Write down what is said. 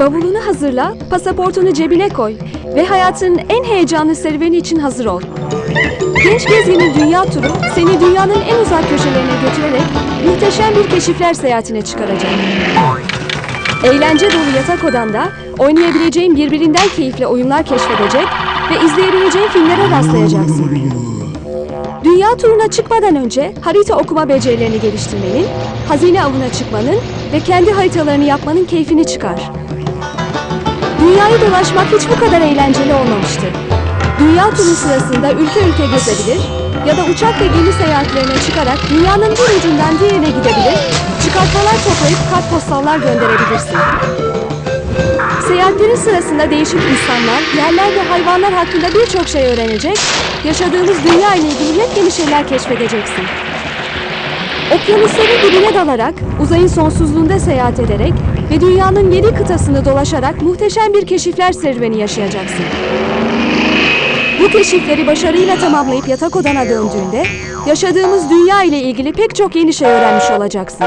Bavulunu hazırla, pasaportunu cebine koy ve hayatının en heyecanlı serüveni için hazır ol. Genç gezginin dünya turu seni dünyanın en uzak köşelerine götürerek muhteşem bir keşifler seyahatine çıkaracak. Eğlence dolu yatak odanda oynayabileceğin birbirinden keyifli oyunlar keşfedecek ve izleyebileceğin filmlere rastlayacaksın. Dünya turuna çıkmadan önce harita okuma becerilerini geliştirmenin, hazine avına çıkmanın ve kendi haritalarını yapmanın keyfini çıkar. Dünyayı dolaşmak hiç bu kadar eğlenceli olmamıştı. Dünya turu sırasında ülke ülke gezebilir ya da uçak ve gemi seyahatlerine çıkarak dünyanın bir ucundan diğerine gidebilir, çıkartmalar toplayıp kartpostallar gönderebilirsin. Seyahatlerin sırasında değişik insanlar, yerler ve hayvanlar hakkında birçok şey öğrenecek, yaşadığımız dünya ile ilgili yepyeni şeyler keşfedeceksin. Okyanusların dibine dalarak, uzayın sonsuzluğunda seyahat ederek ve dünyanın yedi kıtasını dolaşarak muhteşem bir keşifler serüveni yaşayacaksın. Bu keşifleri başarıyla tamamlayıp yatak odana döndüğünde, yaşadığımız dünya ile ilgili pek çok yeni şey öğrenmiş olacaksın.